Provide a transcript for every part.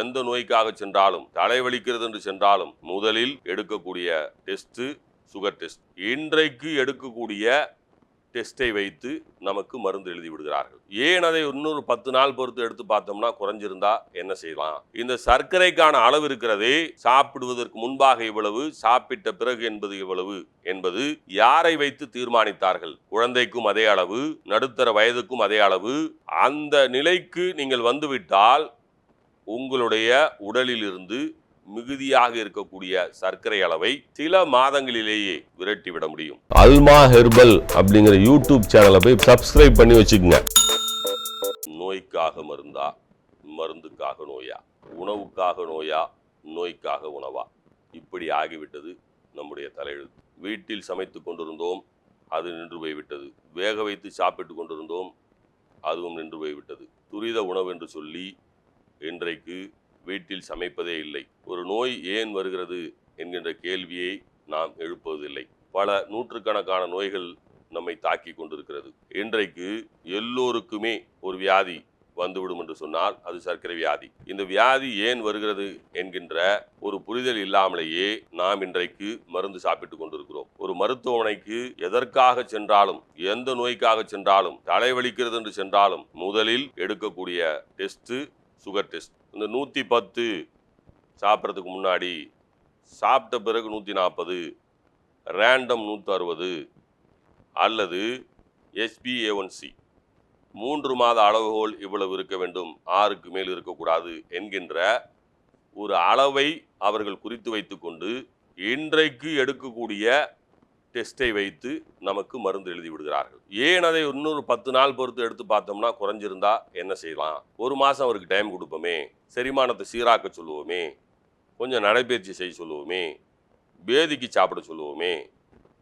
எந்த நோய்க்காக சென்றாலும் தலைவலிக்கிறது என்று சென்றாலும் முதலில் எடுக்கக்கூடிய டெஸ்ட் சுகர் டெஸ்ட். இன்றைக்கு எடுக்கக்கூடிய டெஸ்ட்டை வைத்து நமக்கு மருந்து எழுதி விடுகிறார்கள். ஏன் அதை இன்னொரு பத்து நாள் பொறுத்து எடுத்து பார்த்தோம்னா குறைஞ்சிருந்தா என்ன செய்யலாம்? இந்த சர்க்கரைக்கான அளவு இருக்கிறதே சாப்பிடுவதற்கு முன்பாக இவ்வளவு சாப்பிட்ட பிறகு என்பது இவ்வளவு என்பது யாரை வைத்து தீர்மானித்தார்கள்? குழந்தைக்கும் அதே அளவு நடுத்தர வயதுக்கும் அதே அளவு. அந்த நிலைக்கு நீங்கள் வந்துவிட்டால் உங்களுடைய உடலிலிருந்து மிகுதியாக இருக்கக்கூடிய சர்க்கரை அளவை சில மாதங்களிலேயே விரட்டி விட முடியும். அல்மா ஹெர்பல் அப்படிங்கிற யூடியூப் சேனலை போய் சப்ஸ்கிரைப் பண்ணி வச்சுக்கோங்க. நோய்க்காக மருந்தா? மருந்துக்காக நோயா? உணவுக்காக நோயா? நோய்க்காக உணவா? இப்படி ஆகிவிட்டது நம்முடைய தலையெழுத்து. வீட்டில் சமைத்து கொண்டிருந்தோம் அது நின்று போய்விட்டது. வேக வைத்து சாப்பிட்டு கொண்டிருந்தோம் அதுவும் நின்று போய்விட்டது. துரித உணவு என்று சொல்லி இன்றைக்கு வீட்டில் சமைப்பதே இல்லை. ஒரு நோய் ஏன் வருகிறது என்கின்ற கேள்வியை நாம் எழுப்புவதில்லை பல நூற்றுக்கணக்கான நோய்கள் நம்மை தாக்கி கொண்டிருக்கிறது. இன்றைக்கு எல்லோருக்குமே ஒரு வியாதி வந்துவிடும் என்று சொன்னால் அது சர்க்கரை வியாதி. இந்த வியாதி ஏன் வருகிறது என்கின்ற ஒரு புரிதல் இல்லாமலேயே நாம் இன்றைக்கு மருந்து சாப்பிட்டு கொண்டிருக்கிறோம். ஒரு மருத்துவமனைக்கு எதற்காக சென்றாலும் எந்த நோய்க்காக சென்றாலும் தலைவலிக்கிறது என்று சென்றாலும் முதலில் எடுக்கக்கூடிய டெஸ்ட் சுகர் டெஸ்ட் இந்த நூற்றி பத்து சாப்பிட்றதுக்கு முன்னாடி சாப்பிட்ட பிறகு நூற்றி நாற்பது ரேண்டம் நூற்றி அறுபது அல்லது எஸ்பிஏஒன்சி மூன்று மாத அளவுகோல் இவ்வளவு இருக்க வேண்டும் ஆறுக்கு மேல் இருக்கக்கூடாது என்கின்ற ஒரு அளவை அவர்கள் குறித்து வைத்துக்கொண்டு இன்றைக்கு எடுக்கக்கூடிய டெஸ்ட்டை வைத்து நமக்கு மருந்து எழுதி விடுகிறார்கள். ஏன் அதை இன்னொரு பத்து நாள் பொறுத்து எடுத்து பார்த்தோம்னா குறைஞ்சிருந்தா என்ன செய்யலாம்? ஒரு மாதம் அவருக்கு டைம் கொடுப்போமே. செரிமானத்தை சீராக்க சொல்லுவோமே. கொஞ்சம் நடைபயிற்சி செய்ய சொல்லுவோமே. பேதிக்கு சாப்பிட சொல்லுவோமே.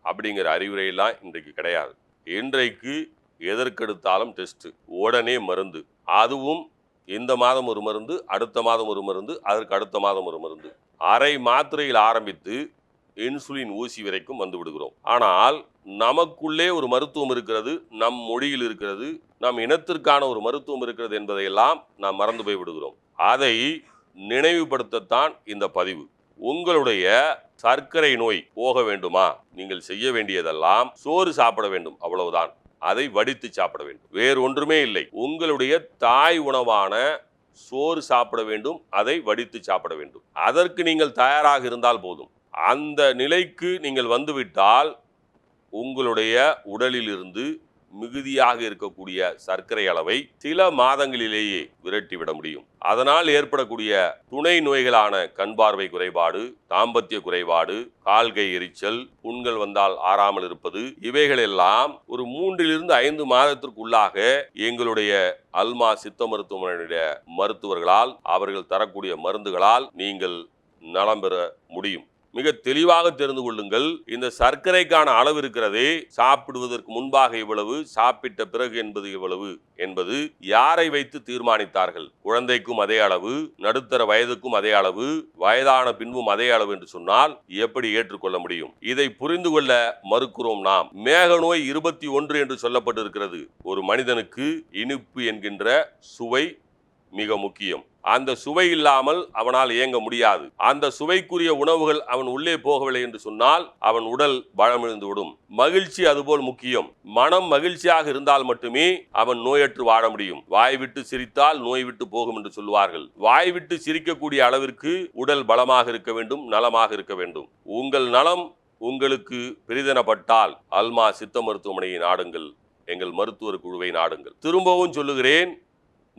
அப்படிங்கிற அறிவுரையெல்லாம் இன்றைக்கு கிடையாது. இன்றைக்கு எதற்கெடுத்தாலும் டெஸ்ட்டு உடனே மருந்து. அதுவும் இந்த மாதம் ஒரு மருந்து அடுத்த மாதம் ஒரு மருந்து அதற்கு அடுத்த மாதம் ஒரு மருந்து. அரை மாத்திரையில் ஆரம்பித்து இன்சுலின் ஊசி வரைக்கும் வந்து விடுகிறோம். ஆனால் நமக்குள்ளே ஒரு மருத்துவம் இருக்கிறது நம் மொழியில் இருக்கிறது நம் இனத்திற்கான ஒரு மருத்துவம் இருக்கிறது என்பதையெல்லாம் நாம் மறந்து போய் விடுகிறோம். அதை நினைவுபடுத்தத்தான் இந்த பதிவு. உங்களுடைய சர்க்கரை நோய் போக வேண்டுமா? நீங்கள் செய்ய வேண்டியதெல்லாம் சோறு சாப்பிட வேண்டும் அவ்வளவுதான். அதை வடித்து சாப்பிட வேண்டும். வேறு ஒன்றுமே இல்லை. உங்களுடைய தாய் உணவான சோறு சாப்பிட வேண்டும் அதை வடித்து சாப்பிட வேண்டும். அதற்கு நீங்கள் தயாராக இருந்தால் போதும். அந்த நிலைக்கு நீங்கள் வந்துவிட்டால் உங்களுடைய உடலிலிருந்து மிகுதியாக இருக்கக்கூடிய சர்க்கரை அளவை சில மாதங்களிலேயே விரட்டி விட முடியும். அதனால் ஏற்படக்கூடிய துணை நோய்களான கண் பார்வை குறைபாடு தாம்பத்திய குறைபாடு கால்கை எரிச்சல் புண்கள் வந்தால் ஆறாமல் இருப்பது இவைகளெல்லாம் ஒரு மூன்றிலிருந்து ஐந்து மாதத்திற்குள்ளாக எங்களுடைய அல்மா சித்த மருத்துவமனையுடைய மருத்துவர்களால் அவர்கள் தரக்கூடிய மருந்துகளால் நீங்கள் நலம் பெற முடியும். மிக தெளிவாக தெரிந்து கொள்ளுங்கள். இந்த சர்க்கரைக்கான அளவு இருக்கிறதே சாப்பிடுவதற்கு முன்பாக இவ்வளவு சாப்பிட்ட பிறகு என்பது இவ்வளவு என்பது யாரை வைத்து தீர்மானித்தார்கள்? குழந்தைக்கும் அதே அளவு நடுத்தர வயதுக்கும் அதே அளவு வயதான பின்பும் அதே அளவு என்று சொன்னால் எப்படி ஏற்றுக்கொள்ள முடியும்? இதை புரிந்து கொள்ள மறுக்கிறோம் நாம். மேக நோய் இருபத்தி ஒன்று என்று சொல்லப்பட்டிருக்கிறது. ஒரு மனிதனுக்கு இனிப்பு என்கின்ற சுவை மிக முக்கியம். அந்த சுவை இல்லாமல் அவனால் இயங்க முடியாது. அந்த சுவைக்குரிய உணவுகள் அவன் உள்ளே போகவில்லை என்று சொன்னால் அவன் உடல் பலமிழந்து விடும் மகிழ்ச்சி அதுபோல் முக்கியம். மனம் மகிழ்ச்சியாக இருந்தால் மட்டுமே அவன் நோயற்று வாழ முடியும். வாய் விட்டு சிரித்தால் நோய் விட்டு போகும் என்று சொல்வார்கள் வாய் விட்டு சிரிக்கக்கூடிய அளவிற்கு உடல் பலமாக இருக்க வேண்டும் நலமாக இருக்க வேண்டும். உங்கள் நலம் உங்களுக்கு பெரிதனப்பட்டால் அல்மா சித்த மருத்துவமனையை நாடுங்கள். எங்கள் மருத்துவர் குழுவை நாடுங்கள். திரும்பவும் சொல்லுகிறேன்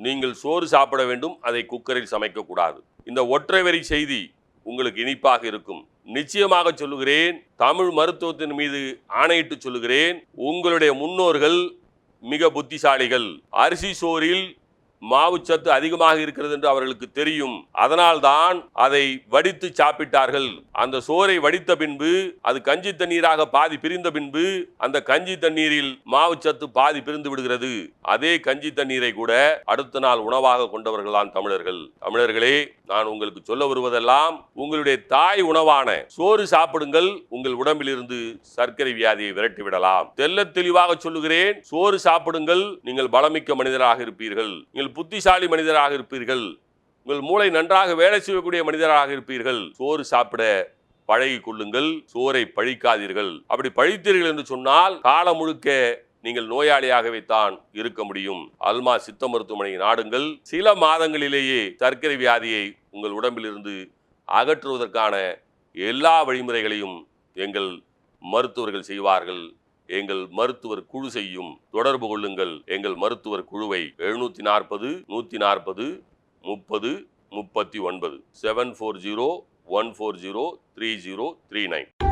நீங்கள் சோறு சாப்பிட வேண்டும் அதை குக்கரில் சமைக்கக்கூடாது. இந்த ஒற்றை வரி செய்தி உங்களுக்கு இனிப்பாக இருக்கும். நிச்சயமாக சொல்லுகிறேன் தமிழ் மருத்துவத்தின் மீது ஆணையிட்டு சொல்லுகிறேன் உங்களுடைய முன்னோர்கள் மிக புத்திசாலிகள். அரிசி சோறில் மாவுச்சத்து அதிகமாக இருக்கிறது என்று அவர்களுக்கு தெரியும். அதனால்தான் அதை வடித்து சாப்பிட்டார்கள். அந்த சோறை வடித்த பின்பு அது கஞ்சி தண்ணீராக பாதி பிரிந்த பின்பு அந்த கஞ்சி தண்ணீரில் மாவுச்சத்து பாதி பிரிந்து விடுகிறது. அதே கஞ்சி தண்ணீரை கூட அடுத்த நாள் உணவாக கொண்டவர்கள்தான் தமிழர்கள். தமிழர்களே நான் உங்களுக்கு சொல்ல வருவதெல்லாம் உங்களுடைய தாய் உணவான சோறு சாப்பிடுங்கள் உங்கள் உடம்பில் இருந்து சர்க்கரை வியாதியை விரட்டி விடலாம். தெல்ல தெளிவாக சொல்லுகிறேன் சோறு சாப்பிடுங்கள் நீங்கள் பலமிக்க மனிதராக இருப்பீர்கள். நீங்கள் புத்திசாலி மனிதராக இருப்பீர்கள். உங்கள் மூளை நன்றாக வேலை செய்யக்கூடிய மனிதராக இருப்பீர்கள். சோறு சாப்பிட பழகி கொள்ளுங்கள். சோரை பழிக்காதீர்கள். அப்படி பழித்தீர்கள் என்று சொன்னால் காலம் முழுக்க நீங்கள் நோயாளியாகவே தான் இருக்க முடியும். அல்மா சித்த மருத்துவமனையை நாடுங்கள். சில மாதங்களிலேயே சர்க்கரை வியாதியை உங்கள் உடம்பிலிருந்து அகற்றுவதற்கான எல்லா வழிமுறைகளையும் எங்கள் மருத்துவர்கள் செய்வார்கள். எங்கள் மருத்துவர் குழு செய்யும். தொடர்பு கொள்ளுங்கள். எங்கள் மருத்துவர் குழுவை எழுநூத்தி நாற்பது நூத்தி நாற்பது முப்பது முப்பத்தி ஒன்பது. Seven four zero one four zero three zero three nine